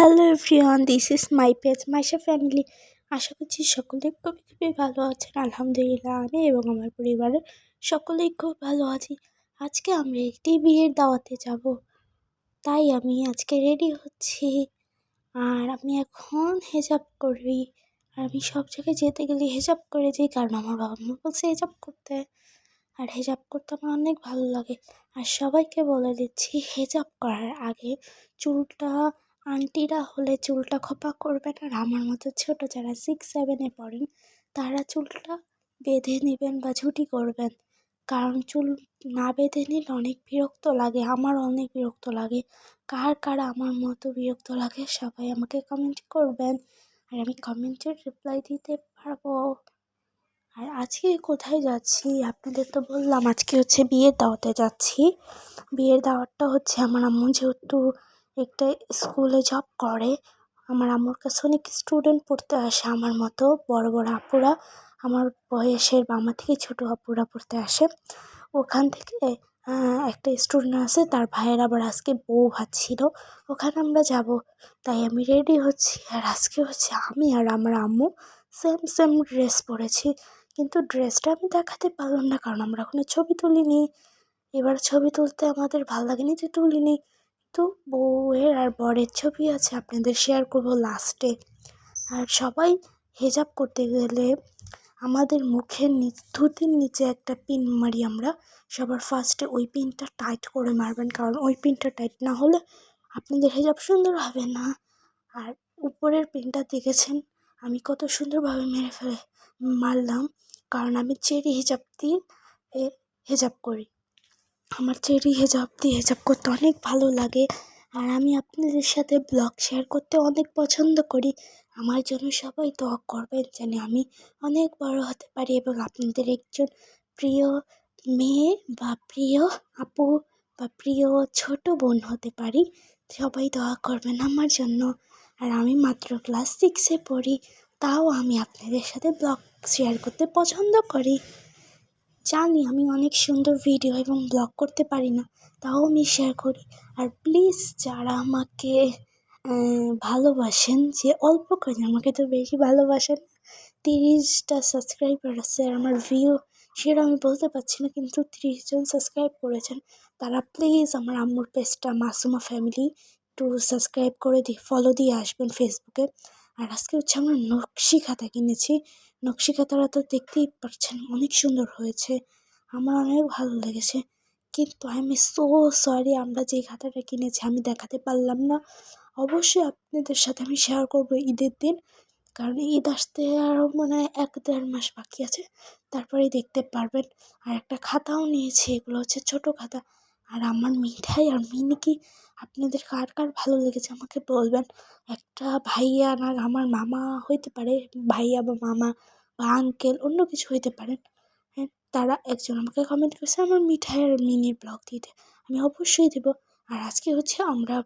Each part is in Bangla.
Hello everyone, this is my page Maisha family. আশা করছি সকলে খুবই খুবই ভালো আছেন, আলহামদুলিল্লাহ আমি এবং আমার পরিবারের সকলেই খুব ভালো আছি। আজকে আমরা একটি বিয়ের দাওয়াতে যাব, তাই আমি আজকে রেডি হচ্ছি। আর আমি এখন হেজাব করি আর আমি সব জায়গায় যেতে গেলে হেজাব করে যাই, কারণ আমার বাবা মা বলছে হেজাব করতে। আর হেজাব করতে আমার অনেক ভালো লাগে। আর সবাইকে বলে দিচ্ছি, হেজাব করার আগে চুলটা আন্টিরা হলে চুলটা খোপা করবেন আর আমার মতো ছোটো যারা সিক্স সেভেনে পড়েন, তারা চুলটা বেঁধে নেবেন বা ঝুটি করবেন। কারণ চুল না বেঁধে নিলে অনেক বিরক্ত লাগে, আমার অনেক বিরক্ত লাগে। কার কার আমার মতো বিরক্ত লাগে, সবাই আমাকে কমেন্ট করবেন। আর আমি কমেন্টের রিপ্লাই দিতে পারব। আর আজকে কোথায় যাচ্ছি? আপনাদের তো বললাম আজকে হচ্ছে বিয়ের দাওয়াতে যাচ্ছি। বিয়ের দাওয়াতটা হচ্ছে আমার আম্মু যেহেতু একটা স্কুলে জব করে। আমার আম্মুর কাছে অনেক স্টুডেন্ট পড়তে আসে আমার মতো। বড় বড় আপুরা। আমার বয়সের বা আমার থেকে ছোটো আপুরা পড়তে আসে। ওখান থেকে একটা স্টুডেন্ট আছে, তার ভাইয়ের আবার আজকে বউ ভাত ছিল। ওখানে আমরা যাব। তাই আমি রেডি হচ্ছি। আর আজকে হচ্ছে আমি আর আমার আম্মু সেম সেম ড্রেস পরেছি। কিন্তু ড্রেসটা আমি দেখাতে পারলাম না, কারণ আমরা কোনো ছবি তুলিনি। এবার ছবি তুলতে আমাদের ভালো লাগেনি যে তুলিনি। তো বউয়ের আর বরের ছবি আছে আপনাদের শেয়ার করব লাস্টে আর সবাই হেজাব করতে গেলে আমাদের মুখের ধুতির নিচে একটা পিন মারি আমরা। সবার ফার্স্টে ওই পিনটা টাইট করে মারবেন, কারণ ওই পিনটা টাইট না হলে আপনাদের হেজাব সুন্দর হবে না। আর উপরের পিনটা দেখেছেন? আমি কত সুন্দরভাবে মেরে ফেলে মারলাম, কারণ আমি চেরি হিজাব দিয়ে হেজাব করি। আমার চেরি হেজাব দিয়ে হেজাব করতে অনেক ভালো লাগে। আর আমি আপনাদের সাথে ব্লগ শেয়ার করতে অনেক পছন্দ করি। আমার জন্য সবাই দোয়া করবেন যেন আমি অনেক বড় হতে পারি এবং আপনাদের একজন প্রিয় মেয়ে বা প্রিয় আপু বা প্রিয় ছোট বোন হতে পারি। সবাই দোয়া করবেন আমার জন্য। আর আমি মাত্র ক্লাস সিক্সে পড়ি, তাও আমি আপনাদের সাথে ব্লগ শেয়ার করতে পছন্দ করি। জানি আমি অনেক সুন্দর ভিডিও এবং ব্লগ করতে পারি না, তাও আমি শেয়ার করি। আর প্লিজ যারা আমাকে ভালোবাসেন, যে অল্প করে আমাকে তো বেশি ভালোবাসেন, তিরিশটা সাবস্ক্রাইবার আছে, আর আমার ভিউ সেটা আমি বলতে পারছি না, কিন্তু তিরিশ জন সাবস্ক্রাইব করেছেন, তারা প্লিজ আমার আম্মুর পেজটা মাসুমা ফ্যামিলি একটু সাবস্ক্রাইব করে দিয়ে ফলো দিয়ে আসবেন ফেসবুকে আর আজকে হচ্ছে আমরা নকশি খাতা কিনেছি। নকশি খাতাটা তো দেখতেই পাচ্ছেন অনেক সুন্দর হয়েছে। আমার অনেক ভালো লেগেছে। কিন্তু আই এম সো সরি আমরা যে খাতাটা কিনেছি আমি দেখাতে পারলাম না। অবশ্যই আপনাদের সাথে আমি শেয়ার করব ঈদের দিন। কারণ ঈদ আসতে আরও মনে এক দেড় মাস বাকি আছে। তারপরেই দেখতে পারবেন। আর একটা খাতাও নিয়েছি, এগুলো হচ্ছে ছোটো খাতা। আর আমার মিঠাই আর মিনিকি আপনাদের কার কার ভালো লেগেছে আমাকে বলবেন? একটা ভাইয়া না, আমার মামা হইতে পারে, ভাইয়া বা মামা বা আঙ্কেল অন্য কিছু হইতে পারেন হ্যাঁ তারা একজন আমাকে কমেন্ট করেছে, আমার মিঠাই আর মিনির ব্লগ দিতে, আমি অবশ্যই দেবো। আর আজকে হচ্ছে আমরা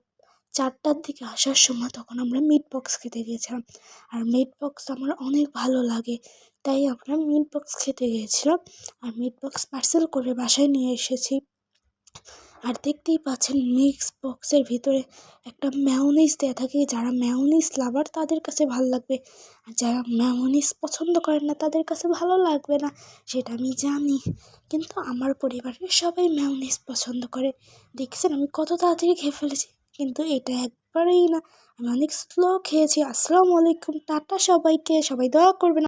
চারটার দিকে আসার সময় তখন আমরা মিট বক্স খেতে গিয়েছিলাম। আর মিট বক্স আমার অনেক ভালো লাগে, তাই আমরা মিট বক্স খেতে গিয়েছিলাম। আর মিট বক্স পার্সেল করে বাসায় নিয়ে এসেছি। আর দেখতেই পাচ্ছেন মিক্স বক্সের ভিতরে একটা ম্যাওনিস দেওয়া থাকে। যারা ম্যাওনিস লাভার তাদের কাছে ভালো লাগবে। আর যারা ম্যাওনিস পছন্দ করেন না তাদের কাছে ভালো লাগবে না, সেটা আমি জানি। কিন্তু আমার পরিবারের সবাই ম্যাওনিস পছন্দ করে। দেখছেন আমি কত তাড়াতাড়ি খেয়ে ফেলেছি। কিন্তু এটা একবারেই না। আমি অনেক স্লো খেয়েছি। আসসালামু আলাইকুম। টাটা সবাইকে। সবাই দোয়া করবেন।